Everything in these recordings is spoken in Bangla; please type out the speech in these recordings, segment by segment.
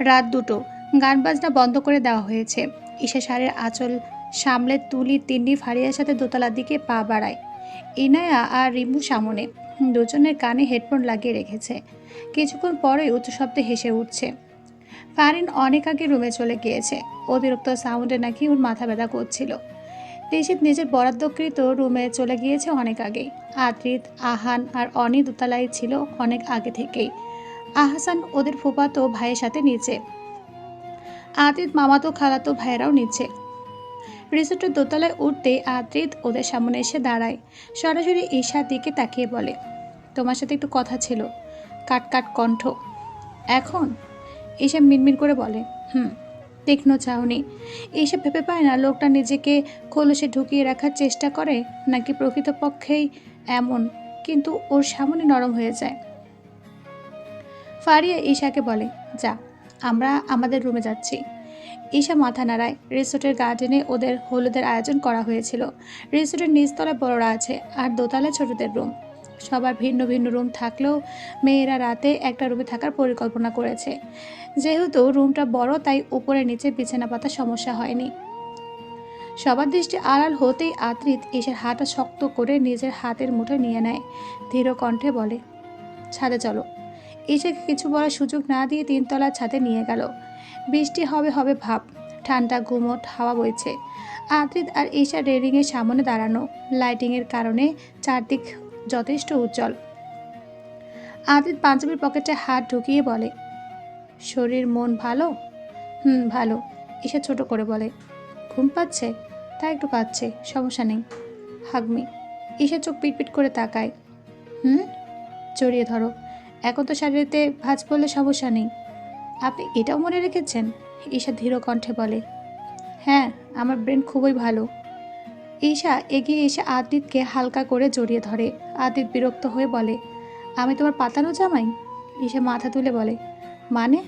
রাত দুটো। গান বাজনা বন্ধ করে দেওয়া হয়েছে। ঈশা শাড়ির আঁচল সামলে তুলি তিন্নি ফারিয়ার সাথে দোতলার দিকে পা বাড়ায়। ইনায়া আর রিমু সামনে। দুজনের কানে হেডফোন লাগিয়ে রেখেছে। কিছুক্ষণ পরেই শব্দে হেসে উঠছে। ফারিন অনেক আগে রুমে চলে গিয়েছে। অতিরিক্ত সাউন্ডে নাকি ওর মাথা ব্যথা করছিল। ঋষিত নিজের বরাদ্দকৃত রুমে চলে গিয়েছে অনেক আগেই। আদ্রিত, আহান আর অনি দোতলায় ছিল অনেক আগে থেকেই। আহসান ওদের ফুপাতো ভাইয়ের সাথে নিচে আদ্রিত মামাতো, খালাতো ভাইয়েরাও নিচে রিসোর্টের দোতলায় উঠতে আদ্রিত ওদের সামনে এসে দাঁড়ায়। সরাসরি ঈশার দিকে তাকিয়ে বলে, তোমার সাথে একটু কথা ছিল কাট কাট কণ্ঠ। এখন? ঈশা মিনমিন করে বলে, হুম, তীক্ষ্ণ চাহনি। এইসব ভেবে পায় না লোকটা নিজেকে খোলসে ঢুকিয়ে রাখার চেষ্টা করে, নাকি প্রকৃতপক্ষেই এমন, কিন্তু ওর সামনে নরম হয়ে যায়। ফারিয়া ঈশাকে বলে, যা, আমরা আমাদের রুমে যাচ্ছি। ঈশা মাথা নাড়ায়। রিসোর্টের গার্ডেনে ওদের হলুদের আয়োজন করা হয়েছিল। রিসোর্টের নিচতলায় বড়রা আছে আর দোতলায় ছোটদের রুম সবার ভিন্ন ভিন্ন রুম থাকলেও মেয়েরা রাতে একটা রুমে থাকার পরিকল্পনা করেছে। যেহেতু রুমটা বড়, তাই উপরে নিচে বিছানা পাতা সমস্যা হয়নি। সবার দৃষ্টি আড়াল হতেই আদ্রিত ঈশার হাতটা শক্ত করে নিজের হাতের মুঠে নিয়ে নেয়। ধীর কণ্ঠে বলে, ছাদে চলো। ঈশাকে কিছু বলার সুযোগ না দিয়ে তিনতলার ছাদে নিয়ে গেল। বৃষ্টি হবে হবে ভাব। ঠান্ডা গুমট হাওয়া বইছে। আদ্রিত আর ঈশা রেলিংয়ের সামনে দাঁড়ানো। লাইটিংয়ের কারণে চারদিক যথেষ্ট উজ্জ্বল। আদিত পাঞ্জাবির পকেটে হাত ঢুকিয়ে বলে, শরীর, মন ভালো? হুম, ভালো, ঈশা ছোট করে বলে। ঘুম পাচ্ছে? তা একটু পাচ্ছে, সমস্যা নেই। হাগমি, ঈশা চোখ পিটপিট করে তাকায়। হুম? জড়িয়ে ধরো। এখন তো শাড়িতে ভাঁজ পড়লে সমস্যা নেই। আপনি এটাও মনে রেখেছেন? ঈশা ধীর কণ্ঠে বলে হ্যাঁ আমার ব্রেন খুবই ভালো। ঈশা এগিয়ে এসে আদিতকে হালকা করে জড়িয়ে ধরে। আদিত বিরক্ত হয়ে বলে, আমি তোমার পাতানো জামাই? ঈশা মাথা তুলে বলে মানে?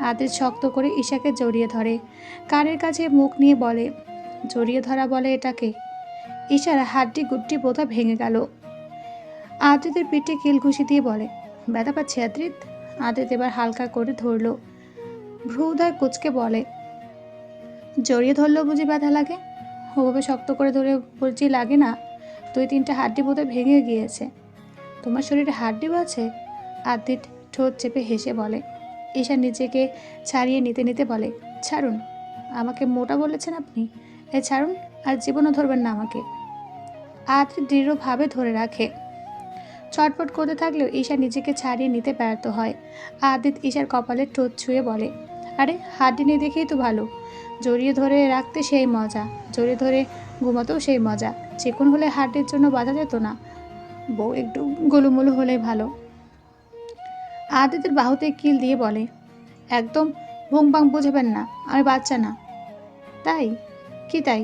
আদিত শক্ত করে ঈশাকে জড়িয়ে ধরে। কানের কাছে মুখ নিয়ে বলে, জড়িয়ে ধরা বলে এটাকে? ঈশার হাড্ডি গুড্ডি বোধা ভেঙে গেল। আদিতের পিঠে কিল ঘুষি দিয়ে বলে ব্যথা পাচ্ছে আদ্রিত আদিত এবার হালকা করে ধরলো। ভ্রুদয় কুচকে বলে, জড়িয়ে ধরলেও বুঝি ব্যথা লাগে? ওভাবে শক্ত করে ধরে বলছি লাগে না? দুই তিনটা হাড্ডি বোধহয় ভেঙে গিয়েছে। তোমার শরীরে হাড্ডিও আছে? আদিত ঠোঁট চেপে হেসে বলে, ঈশা নিজেকে ছাড়িয়ে নিতে নিতে বলে, ছাড়ুন, আমাকে মোটা বলেছেন আপনি। এ ছাড়ুন, আর জীবনও ধরবেন না আমাকে। আদিত দৃঢ়ভাবে ধরে রাখে। ছটফট করতে থাকলেও ঈশা নিজেকে ছাড়িয়ে নিতে ব্যর্থ হয়। আদিত ঈশার কপালে ঠোঁট ছুঁয়ে বলে, আরে হাড্ডি নেই দেখেই তো ভালো। জড়িয়ে ধরে রাখতে সেই মজা, জড়িয়ে ধরে ঘুমাতেও সেই মজা। চিকন হলে হাড্ডির জন্য বাধা যেত না। বউ একটু গোলুমুলু হলেই ভালো। আদিতের বাহুতে কিল দিয়ে বলে, একদম ভুং বাং বোঝাবেন না আমি বাচ্চা না। তাই? কি তাই?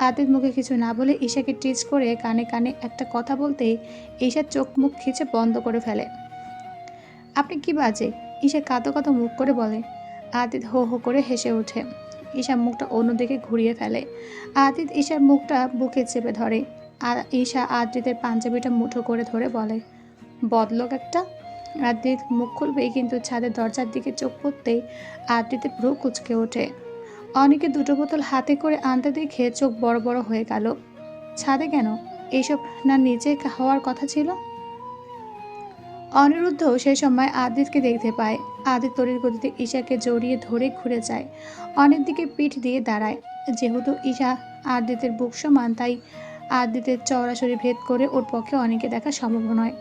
আদিত মুখে কিছু না বলে ঈশাকে টিচ করে কানে কানে একটা কথা বলতেই ঈশার চোখ মুখ খিচে বন্ধ করে ফেলে। আপনি কি বাজে? ঈশা কাঁদো কাঁদো মুখ করে বলে। আদিত হো হো করে হেসে ওঠে। ঈশা মুখটা অন্যদিকে ঘুরিয়ে ফেলে। আদিত ঈশার মুখটা বুকে চেপে ধরে। আর ঈশা আদ্রিতের পাঞ্জাবিটা মুঠো করে ধরে বলে, বদলোক একটা? আদ্রিত মুখ খুলবেই কিন্তু ছাদের দরজার দিকে চোখ পড়তেই আদ্রিতের ভ্রু কুচকে ওঠে। অনেকে দুটো বোতল হাতে করে আনতে দেখে চোখ বড় বড় হয়ে গেল। ছাদে কেন? এইসব না নিচে হওয়ার কথা ছিল? অনিরুদ্ধ সেই সময় আদিতকে দেখতে পায়। আদিত তরির গতিতে ঈশাকে জড়িয়ে ধরে ঘুরে যায়। অনেক দিকে পিঠ দিয়ে দাঁড়ায়। যেহেতু ঈশা আদিতের বুক সমান, তাই আদিতের চওড়াছড়ি ভেদ করে ওর পক্ষে অনেকে দেখা সম্ভব নয়।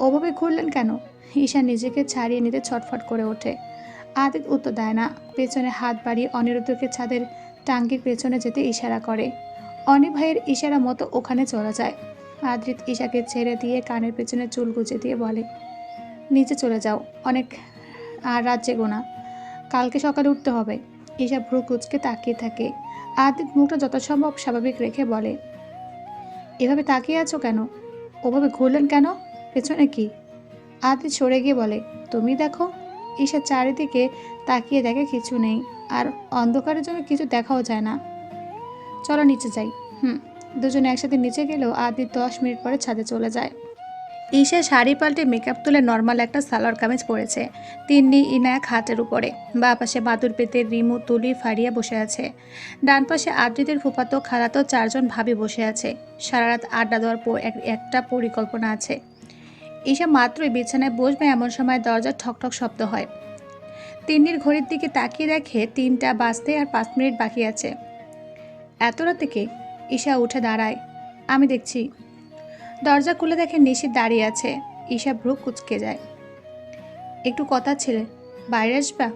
ওভাবে ঘুরলেন কেন? ঈশা নিজেকে ছাড়িয়ে নিতে ছটফট করে ওঠে। আদিত উত্তর দেয় না। পেছনে হাত বাড়িয়ে অনিরুদ্ধকে ছাদের টাঙ্গির পেছনে যেতে ইশারা করে। অনি ভাইয়ের ইশারা মতো ওখানে চলে যায়। আদ্রিত ঈশাকে ছেড়ে দিয়ে কানের পেছনে চুল গুজে দিয়ে বলে, নিচে চলে যাও, অনেক, আর রাত জেগো না। কালকে সকালে উঠতে হবে। ঈশা ভ্রু কুচকে তাকিয়ে থাকে। আদিত মুখটা যথাসম্ভব স্বাভাবিক রেখে বলে, এভাবে তাকিয়ে আছো কেন? ওভাবে ঘুরলেন কেন? পেছনে কি? আদিত সরে গিয়ে বলে, তুমি দেখো ঈশা চারিদিকে তাকিয়ে দেখে কিছু নেই, আর অন্ধকারের জন্য কিছু দেখাও যায় না। চলো নিচে যাই। হুম, দুজনে একসাথে নিচে গেলেও আদিত দশ মিনিট পরে ছাদে চলে যায়। ঈশা শাড়ি পাল্টে মেকআপ তুলে নর্মাল একটা সালোয়ার কামিজ পরেছে। তিন্নি ইনায়াক হাতের উপরে। বা পাশে মাদুর পেতে রিমু, তুলি ফাড়িয়া বসে আছে। ডান পাশে আদ্রিতের ফুফাতো, খালাতো চারজন ভাবি বসে আছে। সারা রাত আড্ডা দেওয়ার একটা পরিকল্পনা আছে। ঈশা মাত্রই বিছানায় বসবে এমন সময় দরজার ঠকঠক শব্দ হয়। তিন্নির ঘড়ির দিকে তাকিয়ে দেখে তিনটা বাজতে আর পাঁচ মিনিট বাকি আছে। এত রাতে ঈশা উঠে দাঁড়ায়। আমি দেখছি। দরজা খুলে দেখে নিশিত দাঁড়িয়ে আছে। ঈশা ভ্রু কুচকে যায়। একটু কথা ছিলে বাইরে আসবা?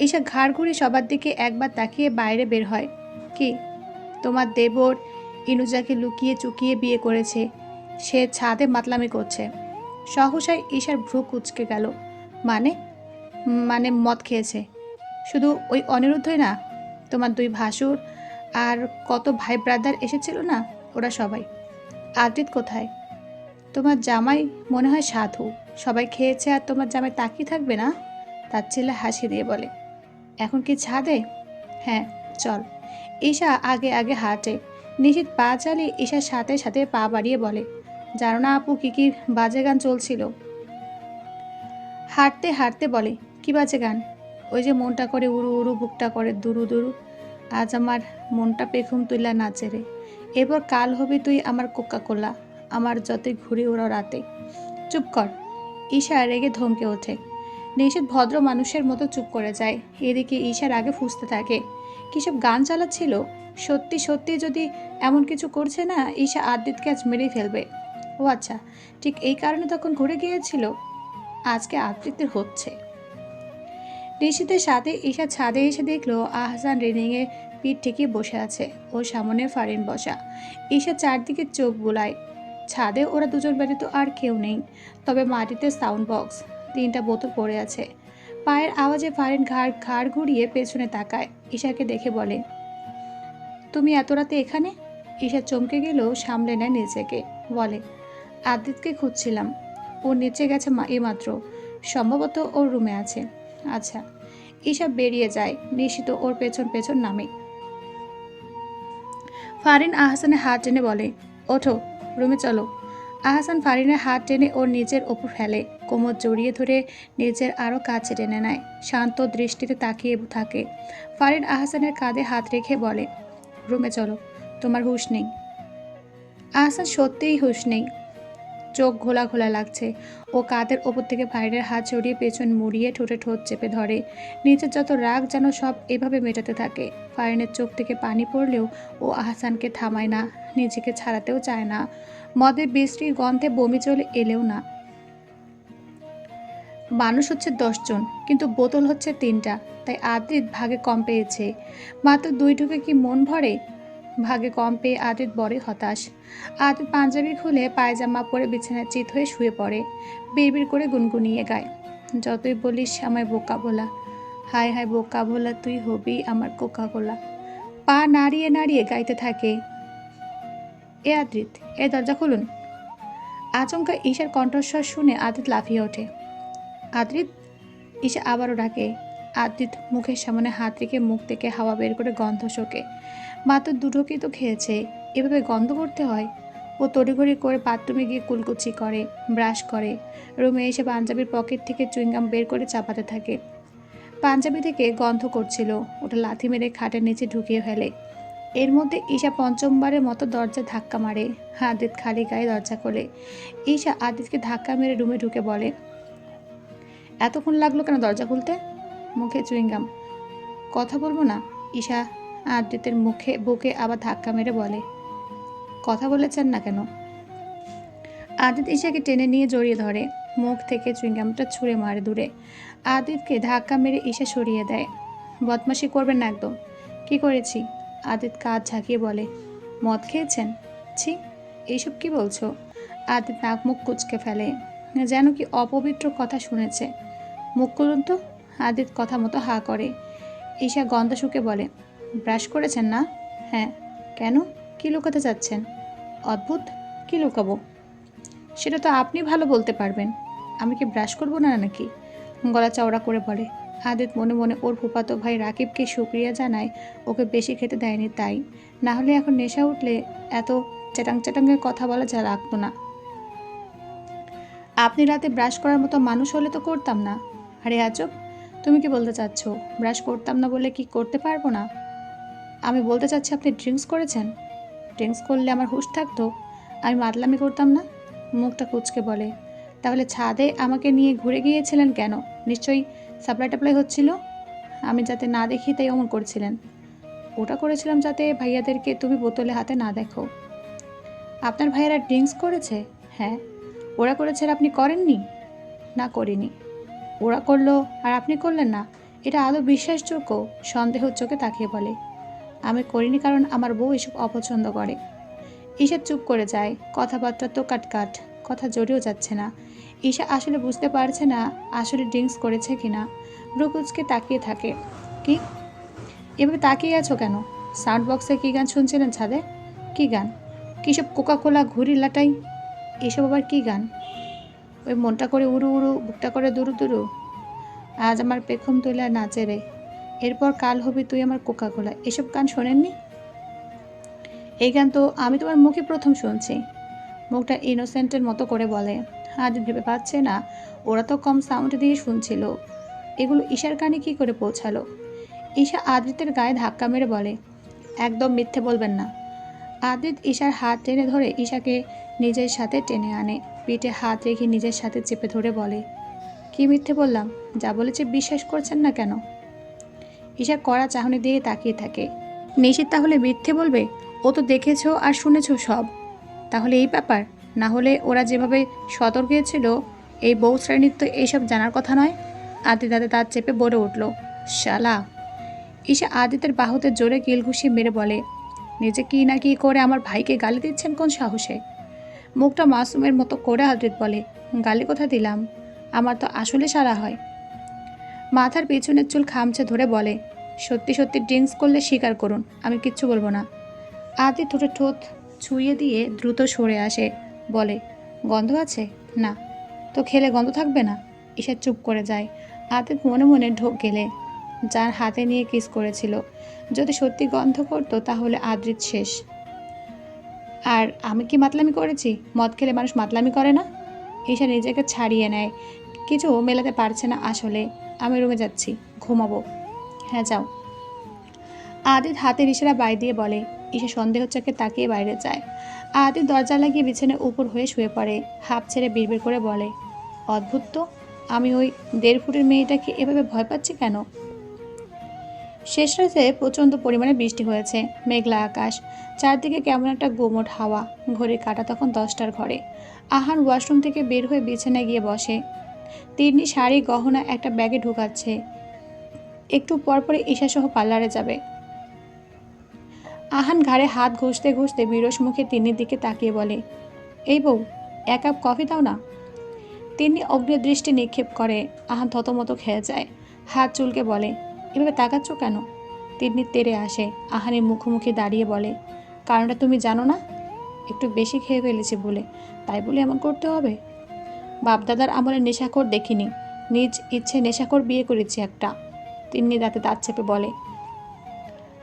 ঈশা ঘাড় ঘুরি সবার দিকে একবার তাকিয়ে বাইরে বের হয়। কি? তোমার দেবর ইনুজাকে লুকিয়ে চুকিয়ে বিয়ে করেছে। সে ছাদে মাতলামি করছে। সহসায় ঈশার ভ্রু কুচকে গেল। মানে? মানে মদ খেয়েছে। শুধু ওই অনিরুদ্ধই না, তোমার দুই ভাসুর আর কত ভাই ব্রাদার এসেছিল না, ওরা সবাই। আদিত কোথায়? তোমার জামাই মনে হয় সাধু। সবাই খেয়েছে আর তোমার জামাই তাকিয়ে থাকবে না? তার ছেলে হাসি দিয়ে বলে। এখন কি ছাদে? হ্যাঁ চল। ঈশা আগে আগে হাঁটে। নিশিত পা চালিয়ে ঈশার সাথে সাথে পা বাড়িয়ে বলে। জানো না আপু, কী কী বাজে গান চলছিল? হাঁটতে হাঁটতে বলে, কি বাজে গান? ওই যে মনটা করে উড়ু উড়ু, বুকটা করে দুরু দুরু। আজ আমার মনটা পেখম তুইলা নাচে রে এরপর কাল হবে তুই আমার কোকা কোলা আমার যতই ঘুরে ওরা রাতে। চুপ কর ঈশা রেগে ধমকে ওঠে। নিষেধ ভদ্র মানুষের মতো চুপ করে যায়। এদিকে ঈশার আগে ফুসতে থাকে। কিসব গান চালাচ্ছিল? সত্যি সত্যি যদি এমন কিছু করছে না, ঈশা আদিতকে আজ মেরেই ফেলবে। ও আচ্ছা ঠিক এই কারণে তখন ঘুরে গিয়েছিল? আজকে আবৃত্তির হচ্ছে। নিশিতের সাথে ঈশা ছাদে এসে দেখল আহসান রেলিংয়ে পিঠ ঠেকিয়ে বসে আছে। ও সামনে ফারিন বসা। ঈশা চারদিকে চোখ বোলায়। ছাদে ওরা দুজন ব্যতীত আর কেউ নেই। তবে মাটিতে সাউন্ড বক্স তিনটা বোতল পড়ে আছে। পায়ের আওয়াজে ফারিন ঘাড় ঘাড় ঘুরিয়ে পেছনে তাকায়। ঈশাকে দেখে বলে, তুমি এত রাতে এখানে? ঈশা চমকে গেলেও সামলে নেয় নিজেকে। বলে আদিতকে খুঁজছিলাম। ও নিচে গেছে এইমাত্র। সম্ভবত ওর রুমে আছে। আচ্ছা ঈশা বেরিয়ে যায়। নিশিত ওর পেছন পেছন নামে। ফারিন আহসানের হাত টেনে বলে, ওঠো, রুমে চলো। আহসান ফারিনের হাত টেনে ওর নিজের ওপর ফেলে। কোমর জড়িয়ে ধরে নিজের আরও কাছে টেনে নেয়। শান্ত দৃষ্টিতে তাকিয়ে থাকে। ফারিন আহসানের কাঁধে হাত রেখে বলে, রুমে চলো, তোমার হুঁশ নেই। আহসান সত্যিই হুঁশ নেই। চোখ ঘোলা ঘোলা লাগছে। ও কাঁধের ওপর থেকে ফারিনের হাত ছড়িয়ে পেছন মুড়িয়ে ঠোঁটে ঠোঁট চেপে ধরে। নিচের যত রাগ যেন সব এভাবে মেটাতে থাকে। ফারিনের চোখ থেকে পানি পড়লেও ও আহসানকে থামায় না, নিজেকে ছাড়াতেও চায় না। মদের বৃষ্টির গন্ধে বমি চলে এলেও না। মানুষ হচ্ছে দশজন কিন্তু বোতল হচ্ছে তিনটা, তাই আদ্রিত ভাগে কম পেয়েছে। মাত্র দুই ঢুকে কি মন ভরে? ভাগে কম পেয়ে আদ্রিত বড়ই হতাশ। আদ্রিত পাঞ্জাবি খুলে পায়জামা পরে বিছানায় চিত হয়ে শুয়ে পড়ে। বিড়বিড় করে গুনগুনিয়ে গায়, যতই বলিস আমায় বোকা বলা হায় হায় বোকা বলা তুই হবি আমার কোকা কোলা পা নাড়িয়ে নাড়িয়ে গাইতে থাকে। এ আদ্রিত এ দরজা খুলুন। আচমকা ঈশার কণ্ঠস্বর শুনে আদিত লাফিয়ে ওঠে। আদ্রিত ঈশা আবারও ডাকে। আদ্রিত মুখের সামনে হাত রেখে মুখ থেকে হাওয়া বের করে গন্ধ শোকে। মাত্র দুটোকেই তো খেয়েছে, এভাবে গন্ধ করতে হয়। ও তড়িঘড়ি করে বাথরুমে গিয়ে কুলকুচি করে, ব্রাশ করে। রুমে এসে পাঞ্জাবির পকেট থেকে চুইংগাম বের করে চাপাতে থাকে। পাঞ্জাবি থেকে গন্ধ করছিল, ওটা লাথি মেরে খাটের নিচে ঢুকিয়ে ফেলে। এর মধ্যে ঈশা পঞ্চমবারের মতো দরজা ধাক্কা মারে, আদিত খালি গায়ে দরজা খোলে। ঈশা আদিতকে ধাক্কা মেরে রুমে ঢুকে বলে, এতক্ষণ লাগল কেন দরজা খুলতে? মুখে চুইংগাম, কথা বলব না, ঈশা। আদিতের মুখে, বুকে আবার ধাক্কা মেরে বলে, কথা বলেছেন না কেন? আদিত ঈশাকে টেনে নিয়ে জড়িয়ে ধরে, মুখ থেকে চুইংগামটা ছুঁড়ে মারে দূরে। আদিতকে ধাক্কা মেরে ঈশা সরিয়ে দেয়, বদমাশি করবেন না একদম। কি করেছি? আদিত কাজ ঝাঁকিয়ে বলে, মদ খেয়েছেন? ছি, এইসব কি বলছো? আদিত নাক মুখ কুচকে ফেলে, যেন কি অপবিত্র কথা শুনেছে। মুখ খুলুন তো। আদিত কথা মতো হা করে। ঈশা গন্ধ শুকে বলে ব্রাশ করেছেন না? হ্যাঁ। কেন? কি লুকাতে চাচ্ছেন? অদ্ভুত। কি লুকাবো? সেটা তো আপনি ভালো বলতে পারবেন। আমি কি ব্রাশ করব না নাকি? গলা চওড়া করে বলে। আদিত মনে মনে ওর ফুপাতো ভাই রাকিবকে শুক্রিয়া জানায়, ওকে বেশি খেতে দেয়নি তাই। না হলে এখন নেশা উঠলে এত চ্যাটাং চ্যাটাংয়ের কথা বলা যা রাখতো না। আপনি রাতে ব্রাশ করার মতো মানুষ হলে তো করতাম না। আরে আজব! তুমি কি বলতে চাচ্ছ? ব্রাশ করতাম না বলে কি করতে পারব না? আমি বলতে চাচ্ছি, আপনি ড্রিঙ্কস করেছেন? ড্রিঙ্কস করলে আমার হুশ থাকতো। আমি মাতলামি করতাম না? মুখটা কুচকে বলে। তাহলে ছাদে আমাকে নিয়ে ঘুরে গিয়েছিলেন কেন? নিশ্চয়ই সাপ্লাই টাপ্লাই হচ্ছিল? আমি যাতে না দেখি তাই অমন করছিলেন। ওটা করেছিলাম যাতে ভাইয়াদেরকে তুমি বোতলে হাতে না দেখো। আপনার ভাইয়ারা ড্রিঙ্কস করেছে? হ্যাঁ। ওরা করেছে আর আপনি করেননি? না, করিনি। ওরা করল আর আপনি করলেন না। এটা আদৌ বিশ্বাসযোগ্য? সন্দেহ চোখে তাকিয়ে বলে। আমি করিনি কারণ আমার বউ এসব অপছন্দ করে। ঈশা চুপ করে যায়, কথাবার্তা তো কাটকাট, কথা জড়িয়েও যাচ্ছে না। ঈশা আসলে বুঝতে পারছে না আসলে ড্রিঙ্কস করেছে কি না ব্রুকুচকে তাকিয়ে থাকে। কি? এভাবে তাকিয়ে আছো কেন? সাউন্ড বক্সে কী গান শুনছিলেন ছাদে? কী গান? কী সব কোকা কোলা ঘুরি লাটাই? এসব আবার কী গান? ওই মনটা করে উড়ু উড়ু, বুকটা করে দুরু দুরু। আজ আমার পেখম তুলে নাচে রে। এরপর কাল হবি তুই আমার কোকা কোলা এসব গান শোনেননি? এই গান তো আমি তোমার মুখে প্রথম শুনছি। মুখটা ইনোসেন্টের মতো করে বলে। আজ ভেবে পাচ্ছে না, ওরা তো কম সাউন্ড দিয়ে শুনছিল। এগুলো ঈশার কানে কী করে পৌঁছালো? ঈশা আদ্রিতের গায়ে ধাক্কা মেরে বলে, একদম মিথ্যে বলবেন না। আদ্রিত ঈশার হাত টেনে ধরে ঈশাকে নিজের সাথে টেনে আনে। পিঠে হাত রেখে নিজের সাথে চেপে ধরে বলে, কি মিথ্যে বললাম? যা বলেছে বিশ্বাস করছেন না কেন? ঈশা কড়া চাহনি দিয়ে তাকিয়ে থাকে। নিশিত তাহলে মিথ্যে বলবে? ও তো দেখেছ আর শুনেছো সব। তাহলে এই ব্যাপার? না হলে ওরা যেভাবে সতর্ক ছিল এই বউ শ্রেণির তো এইসব জানার কথা নয়। আদি দাদা তার চেপে বলে উঠল, শালা। ঈশা আদিতের বাহুতে জোরে কিল ঘুষি মেরে বলে, নিজে কি না কি করে আমার ভাইকে গালি দিচ্ছেন কোন সাহসে? মুখটা মাসুমের মতো করে আদিত বলে, গালি কোথা দিলাম? আমার তো আসলে সারা হয়। মাথার পেছনের চুল খামচে ধরে বলে, সত্যি সত্যি ড্রিঙ্কস করলে স্বীকার করুন, আমি কিচ্ছু বলব না। আদি ঠোঁটে ঠোঁট ছুঁয়ে দিয়ে দ্রুত সরে আসে, বলে, গন্ধ আছে? না। তো খেলে গন্ধ থাকবে না? ঈশা চুপ করে যায়। আদিত মনে মনে ঢোক গেলে, যার হাতে নিয়ে কিস করেছিল, যদি সত্যি গন্ধ করতো, তাহলে আদ্রিত শেষ। আর আমি কি মাতলামি করেছি? মদ খেলে মানুষ মাতলামি করে না? ঈশা নিজেকে ছাড়িয়ে নেয়, কিছু মেলাতে পারছে না আসলে। আমি রুমে যাচ্ছি, ঘুমাবো। হ্যাঁ যাও। আদিত হাতের ইশারা বাই দিয়ে বলে ঈশা সন্দেহ চোখে তাকিয়ে বাইরে যায়। আদিত দরজা লাগিয়ে বিছানার উপর হয়ে শুয়ে পড়ে হাফ ছেড়ে বিড়বিড় করে বলে, অদ্ভুত তো, আমি ওই দেড় ফুটের মেয়েটাকে এভাবে ভয় পাচ্ছি কেন? শেষ রাতে প্রচণ্ড পরিমাণে বৃষ্টি হয়েছে, মেঘলা আকাশ, চারদিকে কেমন একটা গোমট হাওয়া, ঘড়ির কাটা তখন দশটার ঘরে। আহান ওয়াশরুম থেকে বের হয়ে বিছানায় গিয়ে বসে তিন্নি শাড়ি, গহনা একটা ব্যাগে ঢুকাচ্ছে। একটু পরপরে ঈশাসহ পার্লারে যাবে। আহান ঘাড়ে হাত ঘষতে ঘষতে বিরস মুখে তিন্নির দিকে তাকিয়ে বলে, এই বউ, এক কাপ কফি দাও না? তিনি অগ্নিদৃষ্টি নিক্ষেপ করে আহান থতমত খেয়ে যায়। হাত চুলকে বলে, এভাবে তাকাচ্ছ কেন? তিন্নি তেড়ে আসে, আহানের মুখোমুখি দাঁড়িয়ে বলে, কারণটা তুমি জানো না? একটু বেশি খেয়ে ফেলেছি বলে। তাই বলে এমন করতে হবে? বাপদাদার আমলে নেশাখোর দেখিনি। নিজ ইচ্ছে নেশাখোর বিয়ে করেছি একটা। তিন্নি দাঁতে দাঁত চেপে বলে,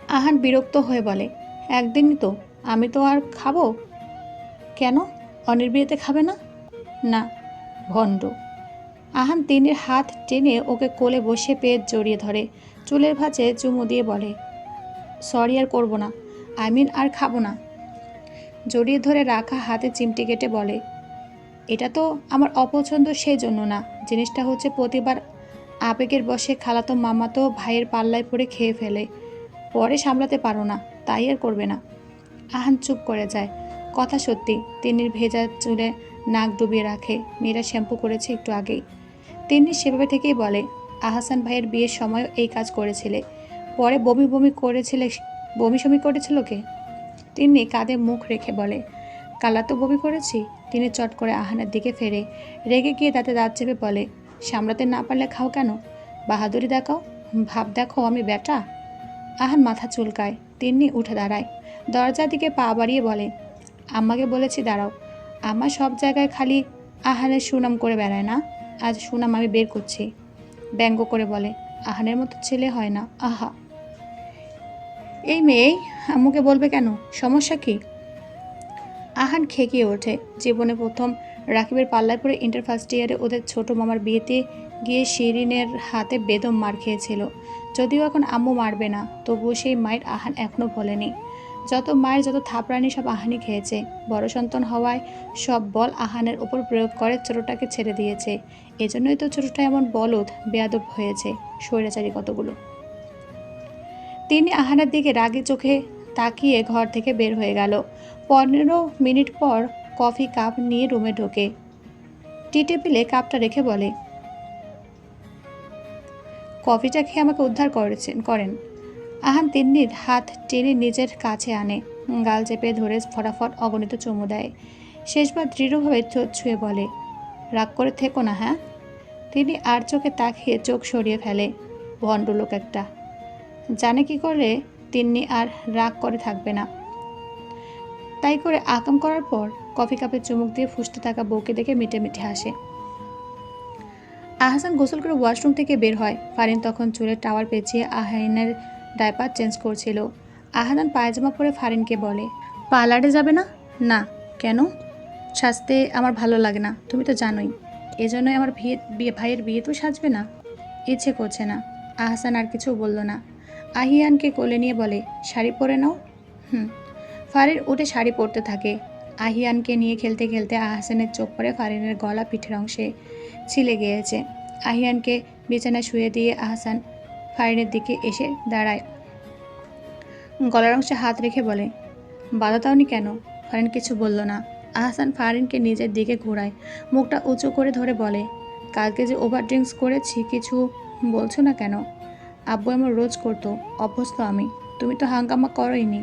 আহান বিরক্ত হয়ে বলে, একদিনই তো, আমি তো আর খাব? কেন? অনির বিয়েতে খাবে না? না, ভণ্ড। আহান তিনের হাত টেনে ওকে কোলে বসে পেয়ে জড়িয়ে ধরে, চুলের ভাঁজে চুমু দিয়ে বলে, সরি আর করব না, আই মিন আর খাব না। জড়িয়ে ধরে রাখা হাতে চিমটি কেটে বলে এটা তো আমার অপছন্দ সেই জন্য না। জিনিসটা হচ্ছে প্রতিবার আবেগের বসে খালাতো মামাতো ভাইয়ের পাল্লায় পড়ে খেয়ে ফেলে। পরে সামলাতে পারো না, তাই আর করবে না। আহান চুপ করে যায়। কথা সত্যি, তিন্নির ভেজা চুলে নাক ডুবিয়ে রাখে। মেয়েরা শ্যাম্পু করেছে একটু আগেই। তিন্নি সেভাবে থেকেই বলে, আহাসান ভাইয়ের বিয়ের সময়ও এই কাজ করেছিলে। পরে বমি বমি করেছিলে বমি সমি করেছিল কে? তিন্নি কাঁধে মুখ রেখে বলে কালা তো বমি করেছি? তিনি চট করে আহানের দিকে ফেরে রেগে গিয়ে তাতে দাঁত চেপে বলে, সামলাতে না পারলে খাও কেন? বাহাদুরি দেখাও, ভাব দেখো আমি বেটা আহান মাথা চুলকায়, তিন্নি উঠে দাঁড়ায়, দরজার দিকে পা বাড়িয়ে বলে, আম্মাকে বলেছি দাঁড়াও আমার সব জায়গায় খালি আহানের সুনাম করে বেড়ায় না, আজ সুনাম আমি বের করছি। ব্যঙ্গ করে বলে, আহানের মতো ছেলে হয় না, আহা। এই মেয়েই আম্মুকে বলবে কেন? সমস্যা কি? আহান খেকিয়ে ওঠে। জীবনে প্রথম রাকিবের পাল্লায় পরে ইন্টার ফার্স্ট ইয়ারে ওদের ছোট মামার বিয়েতে গিয়ে শিরিনের হাতে বেদম মার খেয়েছিল। যদিও এখন আম্মু মারবে না, তবুও সেই মায়ের আহান এখনও ভোলেনি যত মায়ের যত থাপড়ানি সব আহানি খেয়েছে। বড় সন্তান হওয়ায় সব বল আহানের ওপর প্রয়োগ করে ছোটটাকে ছেড়ে দিয়েছে। এজন্যই তো ছোটটা এমন বলদ, বেয়াদব হয়েছে, স্বৈরাচারী কতগুলো। তিনি আহানের দিকে রাগি চোখে তাকিয়ে ঘর থেকে বের হয়ে গেল। পনেরো মিনিট পর কফি কাপ নিয়ে রুমে ঢোকে। টি টেবিলে কাপটা রেখে বলে, কফিটা খেয়ে আমাকে উদ্ধার করেছেন, করেন। আহান তিন্নির হাত টেনে নিজের কাছে আনে, গাল চেপে ধরে ফটাফট অগণিত চুমু দেয়। শেষবার দৃঢ়ভাবে চোখ ছুঁয়ে বলে, রাগ করে থেকো না হ্যাঁ? তিনি আর চোখে তাকিয়ে চোখ সরিয়ে ফেলে ভণ্ডলোক একটা। জানে কি করে তিন্নি আর রাগ করে থাকবে না। তাই করে আকাম করার পর কফি কাপে চুমুক দিয়ে ফুসতে থাকা বউকে দেখে মিটে মিটে হাসে। আহসান গোসল করে ওয়াশরুম থেকে বের হয়। ফারিন তখন চুলের টাওয়ার পেঁচিয়ে আহাইনের ডাইপার চেঞ্জ করছিল। আহাদান পায়জামা পরে ফারিনকে বলে, পার্লারে যাবে না? না। কেন? সাজতে আমার ভালো লাগে না, তুমি তো জানোই। এজন্যই আমার বিয়ে বিয়ে, ভাইয়ের বিয়ে তো সাজবে না। ইচ্ছে করছে না। আহসান আর কিছু বলল না। আহিয়ানকে কোলে নিয়ে বলে, শাড়ি পরে নাও? হুম। ফারিন উঠে শাড়ি পরতে থাকে। আহিয়ানকে নিয়ে খেলতে খেলতে আহসানের চোখ পড়ে ফারিনের গলা পিঠের অংশে ছিলে গিয়েছে। আহিয়ানকে বিছানায় শুয়ে দিয়ে আহসান ফারিনের দিকে এসে দাঁড়ায়। গলার অংশে হাত রেখে বলে, বাধা দাওনি কেন? ফারিন কিছু বলল না। আহসান ফারিনকে নিজের দিকে ঘোরায়। মুখটা উঁচু করে ধরে বলে, কালকে যে ওভার ড্রিঙ্কস করেছি, কিছু বলছো না কেন? আব্বু আমার রোজ করতো, অভ্যস্ত আমি। তুমি তো হাঙ্গামা করোইনি।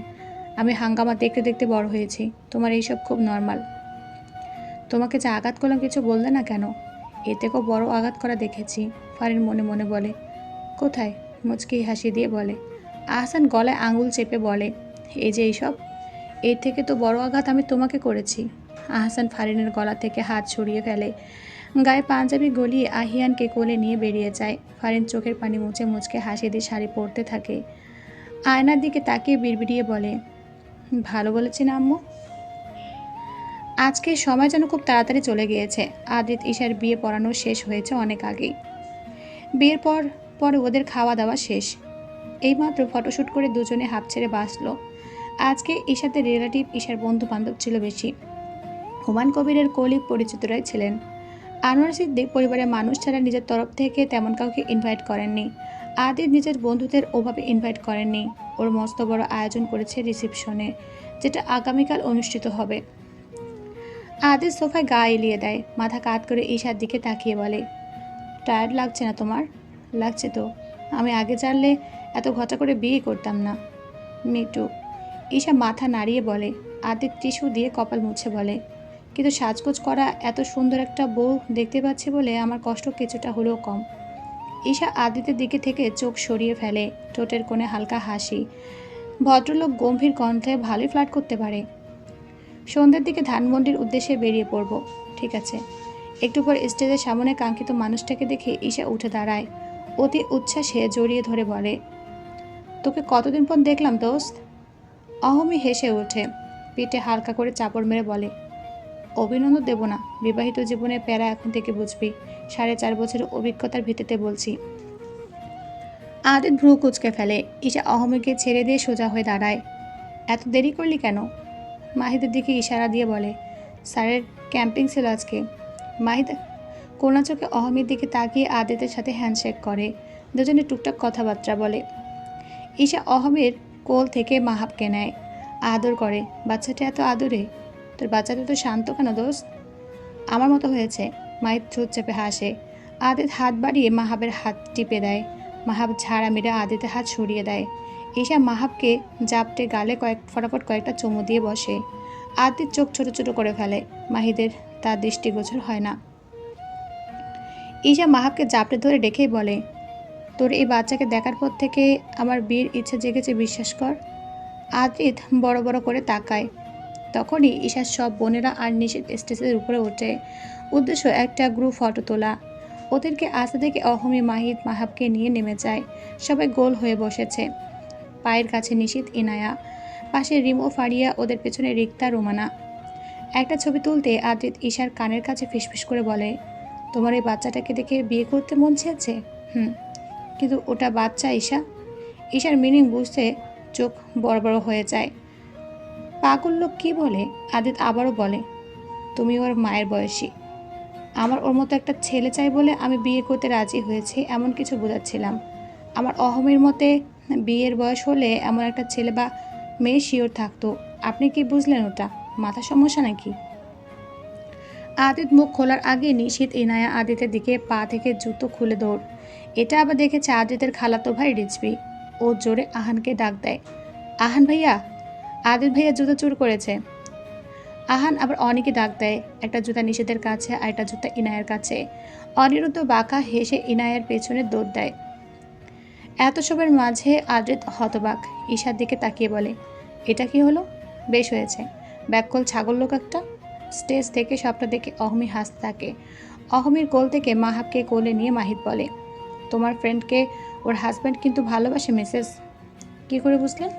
আমি হাঙ্গামা দেখতে দেখতে বড় হয়েছি। তোমার এইসব খুব নর্মাল তোমাকে যে আঘাত করলাম কিছু বললে না কেন? এ থেকেও বড় আঘাত করা দেখেছি, ফারিন মনে মনে বলে। কোথায়? মুচকি হাসি দিয়ে বলে। আহসান গলায় আঙুল চেপে বলে, এই যে এইসব? এর থেকে তো বড় আঘাত আমি তোমাকে করেছি। আহসান ফারিনের গলা থেকে হাত সরিয়ে ফেলে। গায়ে পাঞ্জাবি গলিয়ে আহিয়ানকে কোলে নিয়ে বেরিয়ে যায়। ফারিন চোখের পানি মুছে মুচকে হাসি দিয়ে শাড়ি পরতে থাকে। আয়নার দিকে তাকিয়ে বিড়বিড়িয়ে বলে ভালো বলেছি না আম্মু? আজকে সময় যেন খুব তাড়াতাড়ি চলে গিয়েছে। আদিত, ঈশার বিয়ে পড়ানো শেষ হয়েছে অনেক আগেই। বিয়ের পর পর ওদের খাওয়া দাওয়া শেষ। এইমাত্র ফটোশ্যুট করে দুজনে হাফ ছেড়ে বাঁচলো। আজকে ঈশাতে রিলেটিভ ঈশার বন্ধু বান্ধব ছিল বেশি। হুমায়ুন কবিরের কলিগ পরিচিতরাই ছিলেন। আনোয়ার সিদ্দিক পরিবারের মানুষ ছাড়া নিজের তরফ থেকে তেমন কাউকে ইনভাইট করেননি। আদিত নিজের বন্ধুদের ওভাবে ইনভাইট করেননি। ওর মস্ত বড় আয়োজন করেছে রিসেপশনে, যেটা আগামীকাল অনুষ্ঠিত হবে। আদিত সোফায় গা এলিয়ে দেয়। মাথা কাত করে ঈশার দিকে তাকিয়ে বলে, টায়ার্ড লাগছে না তোমার? লাগছে তো। আমি আগে জানলে এত ঘটা করে বিয়ে করতাম না। মিটু। ঈশা মাথা নাড়িয়ে বলে আদিত টিস্যু দিয়ে কপাল মুছে বলে। কিন্তু সাজগোজ করা এত সুন্দর একটা বউ দেখতে পাচ্ছি বলে আমার কষ্ট কিছুটা হলেও কম। ঈশা আদিতের দিকে থেকে চোখ সরিয়ে ফেলে, ঠোঁটের কোণে হালকা হাসি। ভদ্রলোক গম্ভীর কণ্ঠে ভালোই ফ্লাট করতে পারে। সন্ধ্যের দিকে ধানমন্ডির উদ্দেশ্যে বেরিয়ে পড়ব। ঠিক আছে। একটু পর স্টেজের সামনে কাঙ্ক্ষিত মানুষটাকে দেখে ঈশা উঠে দাঁড়ায়। অতি উচ্ছ্বাসে জড়িয়ে ধরে বলে, তোকে কতদিন পর দেখলাম দোস্ত? অহমি হেসে ওঠে। পিঠে হালকা করে চাপড় মেরে বলে, অভিনন্দন দেব না। বিবাহিত জীবনের প্যারা এখন থেকে বুঝবি। সাড়ে চার বছরের অভিজ্ঞতার ভিত্তিতে বলছি। আদিত ভ্রু কুচকে ফেলে। ঈশা অহমিকে ছেড়ে দিয়ে সোজা হয়ে দাঁড়ায়। এত দেরি করলি কেন? মাহিদের দিকে ইশারা দিয়ে বলে, স্যারের ক্যাম্পিং ছিল আজকে। মাহিদ কোনা চোখে অহমের দিকে তাকিয়ে আদিতের সাথে হ্যান্ডশেক করে। দুজনে টুকটাক কথাবার্তা বলে। ঈশা অহমের কোল থেকে মাহাবকে নেয়। আদর করে, বাচ্চাটা এত আদরে? তোর বাচ্চাটা তো শান্ত কেন দোস্ত? আমার মতো হয়েছে। মায়ের ঠোঁট চেপে হাসে। আদিত হাত বাড়িয়ে মাহাবের হাত টিপে দেয়। মাহাব ঝাড়া মেরে আদিতের হাত সরিয়ে দেয়। ঈশা মাহাবকে জাপটে গালে কয়েক, ফটাফট কয়েকটা চুমু দিয়ে বসে। আদিত চোখ ছোট ছোট করে ফেলে। মাহিদের তার দৃষ্টিগোচর হয় না। ঈশা মাহাবকে জাপটে ধরে ডেকেই বলে, তোর এই বাচ্চাকে দেখার পর থেকে আমার বিয়ের ইচ্ছা জেগেছে, বিশ্বাস কর? আদিত বড় বড় করে তাকায়। তখনই ঈশার সব বোনেরা আর নিষেধ স্টেজের উপরে ওঠে। উদ্দেশ্য একটা গ্রুপ ফটো তোলা। ওদেরকে আসতে দেখে অহমি মাহিদ মাহাবকে নিয়ে নেমে যায়। সবাই গোল হয়ে বসেছে। পায়ের কাছে নিশীত ইনায়া, পাশে রিমো ফারিয়া, ওদের পেছনে রিক্তা, রোমানা। একটা ছবি তুলতে আদ্রিত ঈশার কানের কাছে ফিসফিস করে বলে, তোমার এই বাচ্চাটাকে দেখে বিয়ে করতে মন চেয়েছে? হুম, কিন্তু ওটা বাচ্চা, ঈশা। ঈশার মিনিং বুঝতে চোখ বড় বড় হয়ে যায়। পাগল লোক কী বলে? আদিত আবারও বলে, তুমি ওর মায়ের বয়সী। আমার ওর মতো একটা ছেলে চাই বলে আমি বিয়ে করতে রাজি হয়েছি, এমন কিছু বোঝাচ্ছিলাম। আমার অহমের মতে, বিয়ের বয়স হলে এমন একটা ছেলে বা মেয়ে শিওর থাকতো। আপনি কি বুঝলেন ওটা? মাথা সমস্যা নাকি? আদিত মুখ খোলার আগে নিশীত ইনায়া আদিতের দিকে পা থেকে জুতো খুলে দৌড়। এটা আবার দেখেছে আদিতের খালাতো ভাই রিজবি ও জোরে আহানকে ডাক দেয়। আহান ভাইয়া? আদিত ভাইয়া জুতো চুর করেছে। আহান আবার অনেকে ডাক দেয়, একটা জুতা নিষেধের কাছে আর একটা জুতা ইনায়ের কাছে। অনিরুদ্ধ বাঁকা হেসে ইনায়ের পেছনে দৌড় দেয়। এত সবের মাঝে আদ্রিত হতবাক, ঈশার দিকে তাকিয়ে বলে, এটা কি হলো? বেশ হয়েছে। ব্যাককল ছাগল লোক একটা? স্টেজ থেকে সবটা দেখে অহমি হাসতে থাকে। অহমির কোল থেকে মাহাবকে কোলে নিয়ে মাহিদ বলে, তোমার ফ্রেন্ডকে ওর হাজব্যান্ড কিন্তু ভালোবাসে, মিসেস। কি করে বুঝলেন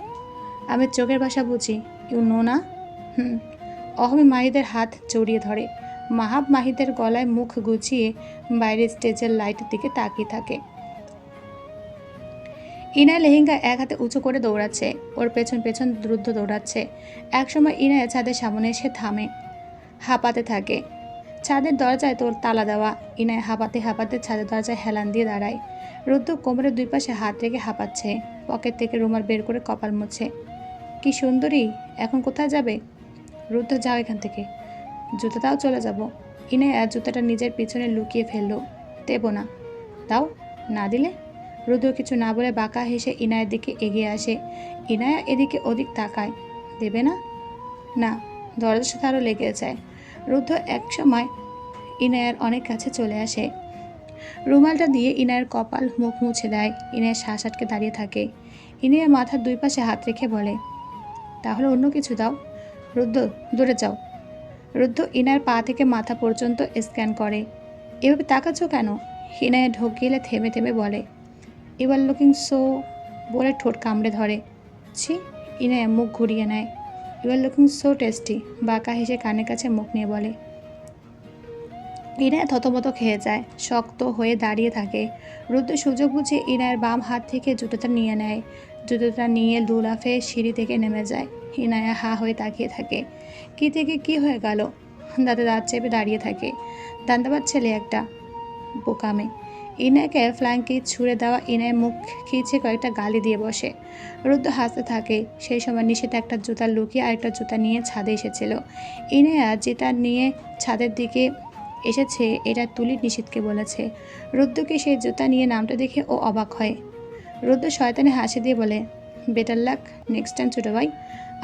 আমি চোখের ভাষা বুঝি। ইউ নো না? হুম অহমি মাহিদের হাত জড়িয়ে ধরে। মাহাব মাহিদের গলায় মুখ গুছিয়ে বাইরে স্টেজের লাইটের দিকে তাকিয়ে থাকে। ইনা লেহেঙ্গা এক হাতে উঁচু করে দৌড়াচ্ছে, ওর পেছন পেছন দ্রুত দৌড়াচ্ছে। একসময় ইনায়া ছাদের সামনে এসে থামে, হাঁপাতে থাকে। ছাদের দরজায় তোর তালা দেওয়া ইনায় হাঁপাতে হাঁপাতে ছাদের দরজায় হেলান দিয়ে দাঁড়ায়। রুদ্র কোমরের দুই পাশে হাত রেখে হাঁপাচ্ছে, পকেট থেকে রুমাল বের করে কপাল মুছে। কি সুন্দরী, এখন কোথায় যাবে? রুদ্র, যাও এখান থেকে। জুতোটাও চলে যাব। ইনায়া জুতাটা নিজের পিছনে লুকিয়ে ফেলল। দেব না। দাও, না দিলে? রুদ্র কিছু না বলে বাঁকা হেসে ইনায়ের দিকে এগিয়ে আসে। ইনায়া এদিকে ওদিক তাকায়। দেবে না? না, দরজার সাথে আরও লেগে যায়। রুদ্র এক সময় ইনায়ার অনেক কাছে চলে আসে। রুমালটা দিয়ে ইনায়ের কপাল মুখ মুছে দেয়। ইনায়ের শ্বাস আটকে দাঁড়িয়ে থাকে। ইনায়ের মাথার দুই পাশে হাত রেখে বলে, তাহলে অন্য কিছু দাও। রুদ্র দূরে যাও। রুদ্র ইনার পা থেকে মাথা পর্যন্ত স্ক্যান করে। এভাবে তাকাচ্ছ কেন? হিনায় ঢোক গেলে থেমে থেমে বলে, এবার লুকিং সো বলে ঠোঁট কামড়ে ধরে। ছি, ইনায় মুখ ঘুরিয়ে নেয়। ইউর লুকিং সো টেস্টি বাঁকা হেসে কানের কাছে মুখ নিয়ে বলে। ইনায় থতমত খেয়ে যায়, শক্ত হয়ে দাঁড়িয়ে থাকে। রুদ্র সুযোগ বুঝে ইনায়ের বাম হাত থেকে জুতোটা নিয়ে নেয়। জুতোটা নিয়ে দুলাফে সিঁড়ি থেকে নেমে যায়। ইনায়া হা হয়ে তাকিয়ে থাকে। কি থেকে কি হয়ে গেল? দাঁতে দাঁত চেপে দাঁড়িয়ে থাকে। দান্দাবাদ ছেলে একটা। বোকামে। ইনাকে ফ্ল্যাঙ্কি ছুঁড়ে দেওয়া ইনায় মুখ খিচে কয়েকটা গালি দিয়ে বসে। রুদ্র হাসতে থাকে। সেই সময় নিষেধ একটা জুতা লুকিয়ে আরেকটা জুতা নিয়ে ছাদে এসেছিল। ইনায়া যেটা নিয়ে ছাদের দিকে এসেছে, এটা তুলি নিষেধকে বলেছে। রুদ্রকে সেই জুতা নিয়ে নামটা দেখে ও অবাক হয়। রুদ্র শয়তানে হাসি দিয়ে বলে, বেটার লাক নেক্সট টাইম ছোটো ভাই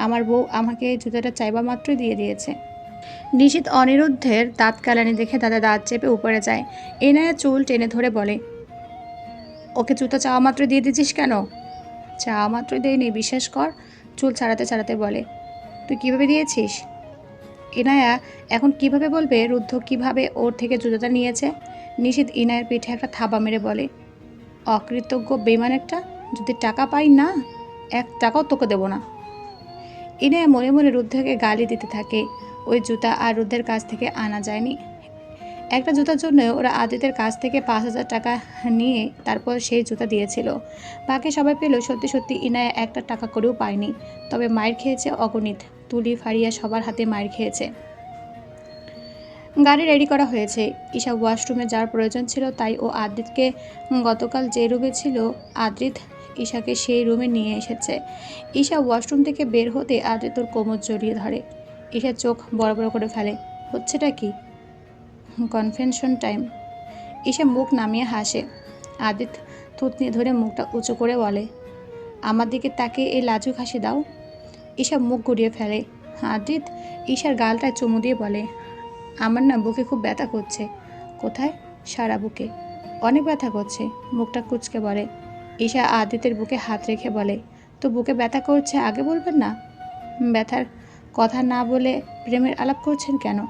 আমার বউ আমাকে এই জুতাটা চাইবা মাত্রই দিয়ে দিয়েছে। নিশীত অনিরুদ্ধের দাঁত কালানি দেখে দাদা দাঁত চেপে উপরে যায়। এনায়া চুল টেনে ধরে বলে, ওকে জুতো চাওয়া মাত্র দিয়ে দিচ্ছিস কেন? চাওয়া মাত্রই দেয়নি বিশ্বাস কর। চুল ছাড়াতে ছাড়াতে বলে, তুই কীভাবে দিয়েছিস? ইনায়া এখন কীভাবে বলবে? রুদ্ধ কীভাবে ওর থেকে জুতোটা নিয়েছে? নিশীত ইনায়ের পিঠে একটা থাবা মেরে বলে, অকৃতজ্ঞ বেমান একটা, যদি টাকা পাই না, এক টাকাও তোকে দেবো না। ইনায়া মনে মনে রুদ্ধকে গালি দিতে থাকে। ওই জুতা আর রুদ্ধের কাছ থেকে আনা যায়নি। একটা জুতার জন্য ওরা আদিতের কাছ থেকে পাঁচ হাজার টাকা নিয়ে তারপর সেই জুতা দিয়েছিল। বাকি সবাই পেল সত্যি সত্যি ইনায়া একটা টাকা করেও পায়নি। তবে মায়ের খেয়েছে অগণিত। তুলি ফারিয়া সবার হাতে মায়ের খেয়েছে। গাড়ি রেডি করা হয়েছে। ঈশা ওয়াশরুমে যাওয়ার প্রয়োজন ছিল, তাই ও আদ্রিতকে গতকাল যে রুমে ছিল আদ্রিত ঈশাকে সেই রুমে নিয়ে এসেছে। ঈশা ওয়াশরুম থেকে বের হতে আদ্রিত ওর কোমর জড়িয়ে ধরে। ঈশা চোখ বড় বড় করে ফেলে। হচ্ছেটা কি? Convention time. ঈশা মুখ নামিয়ে হাসে। আদিত থুতনি ধরে মুখটা উঁচু করে বলে, আমার দিকে তাকে এই লাজুক হাসি দাও। ঈশা মুখ ঘুরিয়ে ফেলে। আদিত ঈশার গালটায় চুমু দিয়ে বলে, আমার না বুকে খুব ব্যথা করছে। কোথায়? সারা বুকে। অনেক ব্যথা করছে। মুখটা কুচকে বলে ঈশা আদিতের বুকে হাত রেখে বলে, তো বুকে ব্যথা করছে, আগে বলবেন না? ব্যথার কথা না বলে প্রেমের আলাপ করছেন কেন?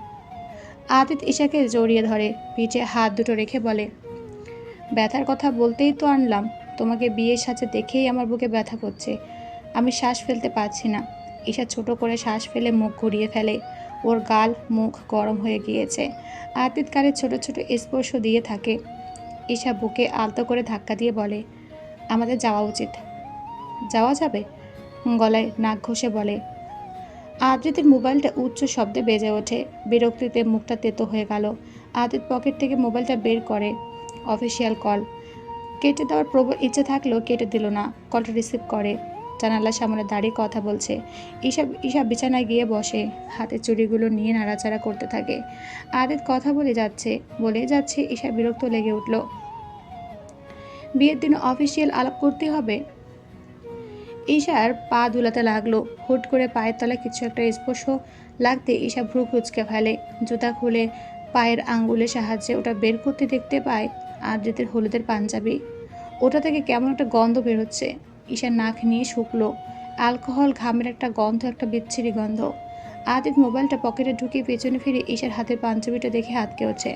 আদিত ঈশাকে জড়িয়ে ধরে, পিঠে হাত দুটো রেখে বলে, ব্যথার কথা বলতেই তো আনলাম। তোমাকে বিয়ের সাথে দেখেই আমার বুকে ব্যথা করছে। আমি শ্বাস ফেলতে পারছি না। ঈশা ছোট করে শ্বাস ফেলে মুখ ঘুরিয়ে ফেলে। ওর গাল, মুখ গরম হয়ে গিয়েছে। আদিত কারে ছোট ছোট স্পর্শ দিয়ে থাকে। ঈশা বুকে আলতো করে ধাক্কা দিয়ে বলে আমাদের যাওয়া উচিত। যাওয়া যাবে? গলায় নাক ঘষে বলে। আদ্রিতের মোবাইলটা উচ্চ শব্দে বেজে ওঠে। বিরক্তিতে মুখটা তেতো হয়ে গেল। আদিত পকেট থেকে মোবাইলটা বের করে। Official call. কেটে দেওয়ার প্রবল ইচ্ছে থাকলেও কেটে দিল না। কলটা রিসিভ করে। জানালার সামনে দাঁড়িয়ে কথা বলছে। ঈশা ঈশা বিছানায় গিয়ে বসে। হাতে চুড়িগুলো নিয়ে নাড়াচাড়া করতে থাকে। আদিত কথা বলে যাচ্ছে। বলে যাচ্ছে ঈশা বিরক্ত লেগে উঠল। বিয়ের দিন অফিসিয়াল আলাপ করতে হবে। ঈশার পা দুলাতে লাগল। হুট করে পায়ের তলায় কিছু একটা স্পর্শ লাগতে ঈশা ভ্রু কুচকে ফেলে। জুতা খুলে পায়ের আঙ্গুলের সাহায্যে ওটা বের করতে দেখতে পায় আদ্রিতের হলুদের পাঞ্জাবি। ওটা থেকে কেমন একটা গন্ধ বেরোচ্ছে ঈশার নাক নিয়ে শুকলো। অ্যালকোহল ঘামের একটা গন্ধ, একটা বিচ্ছিরি গন্ধ। আদিত মোবাইলটা পকেটে ঢুকিয়ে পেছনে ফিরে ঈশার হাতের পাঞ্জাবিটা দেখে হাতকে ওঠে।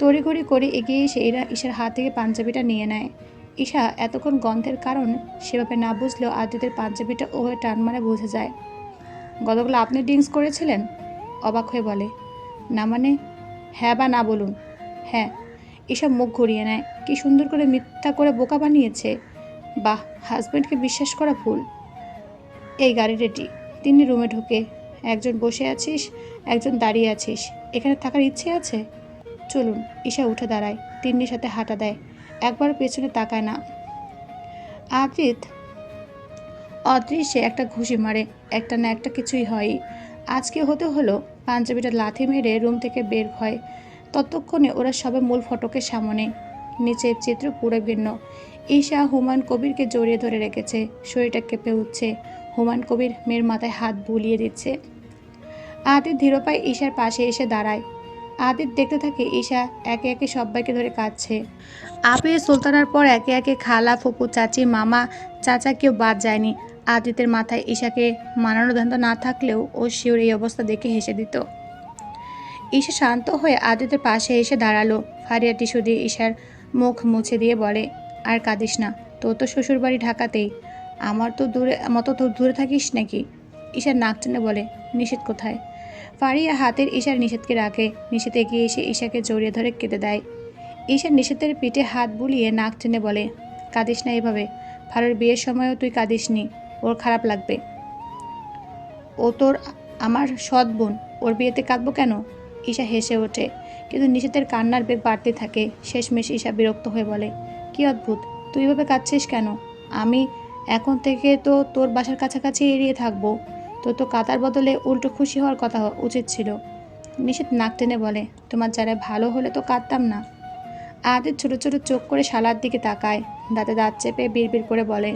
তড়িঘড়ি করে এগিয়ে এসে এরা ঈশার হাত থেকে পাঞ্জাবিটা নিয়ে নেয়। ঈশা এতক্ষণ গন্ধের কারণ সেভাবে না বুঝলেও আদিতের পাঞ্জাবিটা ওভাবে টান মারে বোঝা যায়। গতকাল আপনি ড্রিঙ্কস করেছিলেন? অবাক হয়ে বলে। না মানে? হ্যাঁ বা না বলুন। হ্যাঁ। এসব মুখ ঘুরিয়ে নেয়। কি সুন্দর করে মিথ্যা করে বোকা বানিয়েছে। বাহ হাজব্যান্ডকে বিশ্বাস করা ভুল। এই গাড়ি রেডি তিনি রুমে ঢোকে, একজন বসে আছিস, একজন দাঁড়িয়ে আছিস। এখানে থাকার ইচ্ছে আছে? চলুন, ঈশা উঠে দাঁড়ায়, তিন্নির সাথে হাঁটা দেয়, একবার পেছনে তাকায় না। আদিত অদৃশ্যে একটা ঘুষি মারে, একটা না একটা কিছুই হয় আজকে হতে হলো, পাঞ্জাবিটা লাথি মেরে রুম থেকে বের হয়। ততক্ষণে ওরা সবে মূল ফটকের সামনে। নিচের চিত্র পুরো ভিন্ন। ঈশা হুমায়ুন কবিরকে জড়িয়ে ধরে রেখেছে, শরীরটা কেঁপে উঠছে। হুমায়ুন কবির মেয়ের মাথায় হাত বুলিয়ে দিচ্ছে। আদিত ধীরপায় ঈশার পাশে এসে দাঁড়ায়। আদিত দেখতে থাকে, ঈশা একে একে সবাইকে ধরে কাঁদছে। আপে সুলতানার পর একে একে খালা, ফুপু, চাচি, মামা, চাচা কেউ বাদ যায়নি। আদিতের মাথায় ঈশাকে মানানো ধান্দা না থাকলেও ও শিওর এই অবস্থা দেখে হেসে দিত। ঈশা শান্ত হয়ে আদিতের পাশে এসে দাঁড়াল। ফারিয়া টিস্যু দিয়ে ঈশার মুখ মুছে দিয়ে বলে, আর কাঁদিস না, তোর তো শ্বশুরবাড়ি ঢাকাতেই। আমার তো দূরে মতো তো দূরে থাকিস নাকি? ঈশার নাক টেনে বলে, নিষেধ কোথায়? ফারিয়া হাতের ঈশার নিষেধকে রাখে। নিষেধ এগিয়ে এসে ঈশাকে জড়িয়ে ধরে কেঁদে দেয়। ঈশার নিষেধের পিঠে হাত বুলিয়ে নাক টেনে বলে, কাঁদিস না এভাবে। ফারুর বিয়ের সময়ও তুই কাঁদিসনি। ওর খারাপ লাগবে। ও তোর আমার সৎ বোন। ওর বিয়েতে কাঁদবো কেন? ঈশা হেসে ওঠে। কিন্তু নিষেধের কান্নার বেগ বাড়তে থাকে। শেষমেশ ঈশা বিরক্ত হয়ে বলে, কি অদ্ভুত! তুই এভাবে কাঁদছিস কেন? আমি এখন থেকে তো তোর বাসার কাছাকাছি এড়িয়ে থাকব। তোর তো কাতার বদলে উল্টো খুশি হওয়ার কথা উচিত ছিল। নিষেধ নাক টেনে বলে, তোমার যারা ভালো হলে তো কাঁদতাম না। আদিত ছোট ছোট চোখ করে শালার দিকে তাকায়, দাঁতে দাঁত চেপে বিড়বিড় করে বলে,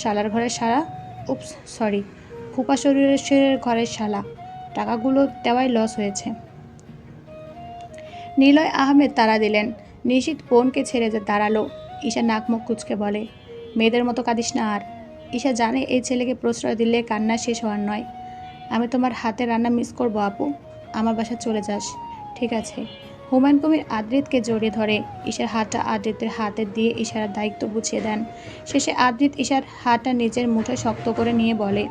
শালার ঘরের শালা? উপস সরি ফুপা শরীরের ঘরের শালা। টাকাগুলো দেওয়াই লস হয়েছে। নিলয় আহমেদ তারা দিলেন। নিশিত বোনকে ছেড়ে যে দাঁড়াল ঈশা নাক মুখ কুচকে বলে, মেয়েদের মতো কাঁদিস না আর। ঈশা জানে এই ছেলেকে প্রশ্রয় দিলে কান্না শেষ হওয়ার নয়। আমি তোমার হাতে রান্না মিস করব আপু। আমার বাসা চলে যাস। ঠিক আছে। হুমায়ুন কবির আদ্রিতকে জড়িয়ে ধরে। ঈশার হাতটা আদ্রিতের হাতে দিয়ে ঈশার দায়িত্ব বুঝিয়ে দেন। শেষে আদ্রিত ঈশার হাতটা নিজের মুঠোয় শক্ত করে নিয়ে বলে,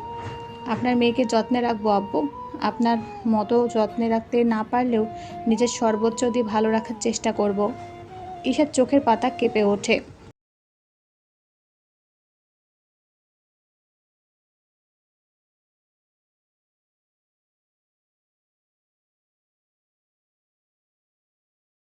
আপনার মেয়েকে যত্নে রাখব আব্বু। আপনার মতো যত্নে রাখতে না পারলেও নিজের সর্বোচ্চ দিয়ে ভালো রাখার চেষ্টা করব। ঈশার চোখের পাতা কেঁপে ওঠে।